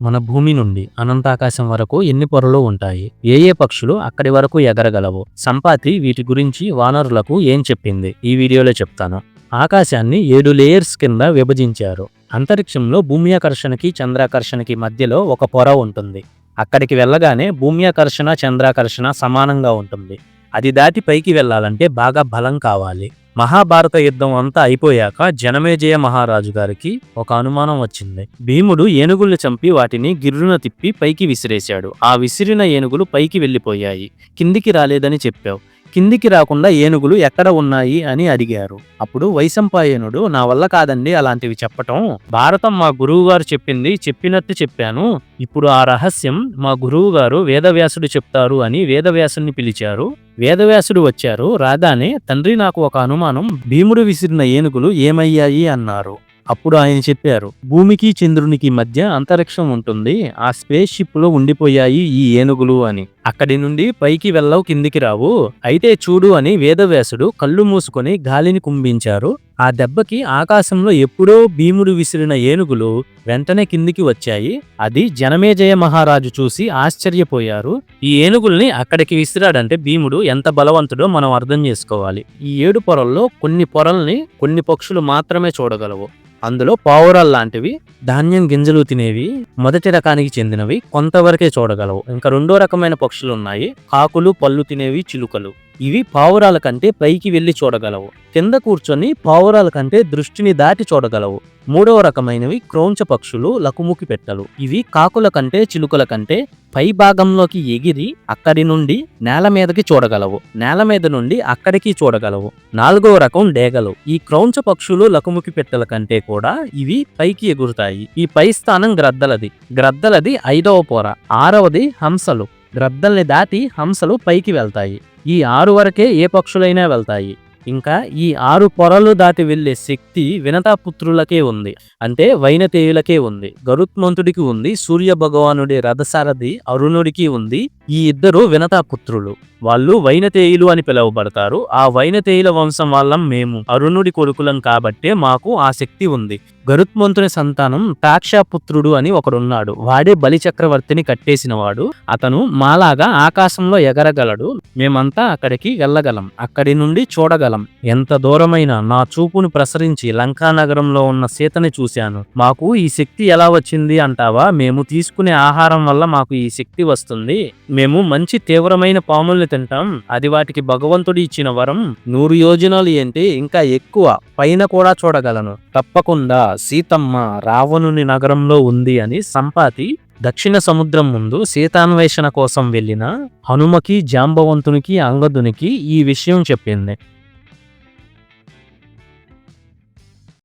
మన భూమి నుండి అనంతాకాశం వరకు ఎన్ని పొరలు ఉంటాయి? ఏ ఏ పక్షులు అక్కడి వరకు ఎగరగలవు? సంపాతి వీటి గురించి వానరులకు ఏం చెప్పింది? ఈ వీడియోలో చెప్తాను. ఆకాశాన్ని ఏడు లేయర్స్ కింద విభజించారు. అంతరిక్షంలో భూమి ఆకర్షణకి చంద్రాకర్షణకి మధ్యలో ఒక పొర ఉంటుంది. అక్కడికి వెళ్ళగానే భూమి ఆకర్షణ చంద్రాకర్షణ సమానంగా ఉంటుంది. అది దాటి పైకి వెళ్ళాలంటే బాగా బలం కావాలి. మహాభారత యుద్ధం అంతా అయిపోయాక జనమేజయ మహారాజు గారికి ఒక అనుమానం వచ్చింది. భీముడు ఏనుగుల్ని చంపి వాటిని గిర్రున తిప్పి పైకి విసిరేశాడు. ఆ విసిరిన ఏనుగులు పైకి వెళ్ళిపోయాయి. కిందికి రాలేదని చెప్పావు. కిందికి రాకుండా ఏనుగులు ఎక్కడ ఉన్నాయి అని అడిగారు. అప్పుడు వైశంపాయనుడు నా వల్ల కాదండి అలాంటివి చెప్పటం. భారతం మా గురువు గారు చెప్పింది చెప్పినట్టు చెప్పాను. ఇప్పుడు ఆ రహస్యం మా గురువు గారు వేదవ్యాసుడు చెప్తారు అని వేదవ్యాసుని పిలిచారు. వేదవ్యాసుడు వచ్చారు. రాగానే తండ్రి నాకు ఒక అనుమానం. భీముడు విసిరిన ఏనుగులు ఏమయ్యాయి? అన్నారు. అప్పుడు ఆయన చెప్పారు భూమికి చంద్రునికి మధ్య అంతరిక్షం ఉంటుంది. ఆ స్పేస్ షిప్లో ఉండిపోయాయి ఈ ఏనుగులు అని. అక్కడి నుండి పైకి వెళ్ళవు కిందికి రావు. అయితే చూడు అని వేదవ్యాసుడు కళ్ళు మూసుకొని గాలిని కుంభించారు. ఆ దెబ్బకి ఆకాశంలో ఎప్పుడో భీముడు విసిరిన ఏనుగులు వెంటనే కిందికి వచ్చాయి. అది జనమేజయ మహారాజు చూసి ఆశ్చర్యపోయారు. ఈ ఏనుగుల్ని అక్కడికి విసిరాడంటే భీముడు ఎంత బలవంతుడో మనం అర్థం చేసుకోవాలి. ఈ ఏడు పొరల్లో కొన్ని పొరల్ని కొన్ని పక్షులు మాత్రమే చూడగలవు. అందులో పావురాలు లాంటివి ధాన్యం గింజలు తినేవి మొదటి రకానికి చెందినవి కొంతవరకే చూడగలవు. ఇంకా రెండో రకమైన పక్షులు ఉన్నాయి కాకులు పళ్ళు తినేవి చిలుకలు. ఇవి పావురాల కంటే పైకి వెళ్ళి చూడగలవు. కింద కూర్చొని పావురాల కంటే దృష్టిని దాటి చూడగలవు. మూడవ రకమైనవి క్రౌంచ పక్షులు లకుముకి పెట్టలు. ఇవి కాకుల కంటే చిలుకల కంటే పై భాగంలోకి ఎగిరి అక్కడి నుండి నేల మీదకి చూడగలవు. నేల మీద నుండి అక్కడికి చూడగలవు. నాలుగవ రకం డేగలు. ఈ క్రౌంచ పక్షులు లకుముకి పెట్టల కంటే కూడా ఇవి పైకి ఎగురుతాయి. ఈ పై స్థానం గ్రద్దలది. గ్రద్దలది ఐదవ పొర. ఆరవది హంసలు. గ్రద్దల్ని దాటి హంసలు పైకి వెళ్తాయి. ఈ ఆరు వరకే ఏ పక్షులైనా వెళ్తాయి. ఇంకా ఈ ఆరు పొరలు దాటి వెళ్ళే శక్తి వినతాపుత్రులకే ఉంది. అంటే వైనతేయులకే ఉంది. గరుత్మంతుడికి ఉంది. సూర్య భగవానుడి రథసారథి అరుణుడికి ఉంది. ఈ ఇద్దరు వినతాపుత్రులు వాళ్ళు వైనతేయులు అని పిలువబడతారు. ఆ వైనతేయుల వంశం వాళ్ళం మేము. అరుణుడి కొడుకులం కాబట్టే మాకు ఆ శక్తి ఉంది. గరుత్మంతుని సంతానం తాక్షాపుత్రుడు అని ఒకడున్నాడు. వాడే బలిచక్రవర్తిని కట్టేసినవాడు. అతను మాలాగా ఆకాశంలో ఎగరగలడు. మేమంతా అక్కడికి వెళ్ళగలం. అక్కడి నుండి చూడగలం. ఎంత దూరమైన నా చూపును ప్రసరించి లంకా నగరంలో ఉన్న సీతని చూశాను. మాకు ఈ శక్తి ఎలా వచ్చింది అంటావా? మేము తీసుకునే ఆహారం వల్ల మాకు ఈ శక్తి వస్తుంది. మేము మంచి తీవ్రమైన పాముల్ని తింటాం. అది వాటికి భగవంతుడు ఇచ్చిన వరం. నూరు యోజనాలు ఏంటి ఇంకా ఎక్కువ. పైన కూడా చూడగలను. తప్పకుండా సీతమ్మ రావణుని నగరంలో ఉంది అని సంపాతి దక్షిణ సముద్రం ముందు సీతాన్వేషణ కోసం వెళ్ళిన హనుమకి జాంబవంతునికి అంగదునికి ఈ విషయం చెప్పింది.